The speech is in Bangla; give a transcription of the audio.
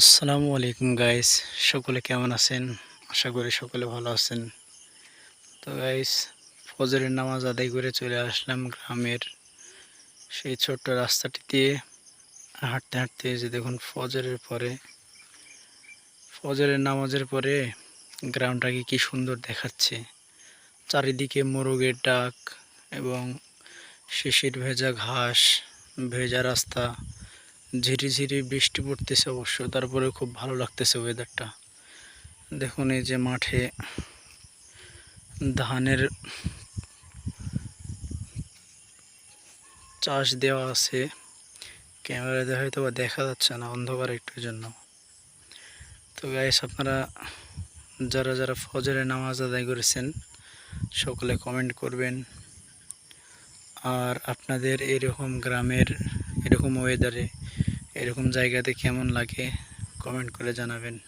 আসসালামু আলাইকুম গাইস সকলে কেমন আছেন? আশা করি সকলে ভালো আছেন। তো গাইস ফজরের নামাজ আদায় করে চলে আসলাম গ্রামের সেই ছোট্ট রাস্তাটি দিয়ে। হাঁটতে হাঁটতে যে দেখুন, ফজরের পরে, ফজরের নামাজের পরে গ্রামটাকে কি সুন্দর দেখাচ্ছে। চারিদিকে মোরগের ডাক এবং শিশির ভেজা ঘাস, ভেজা রাস্তা। ঝিরি ঝিরি বৃষ্টি পড়তেছে অবশ্য, তারপরে খুব ভালো লাগতেছে ওয়েদারটা দেখুন এই যে মাঠে ধানের চাষ দেওয়া আছে। ক্যামেরাতে হয়তো বা দেখা যাচ্ছে না অন্ধকার একটুর জন্য। তো গাইস আপনারা যারা যারা ফজরে নামাজ আদায় করেছেন, সকলে কমেন্ট করবেন। আর আপনাদের এরকম গ্রামের এরকম ওয়েদারে এরকম জায়গাতে কেমন লাগে? কমেন্ট করে জানাবেন।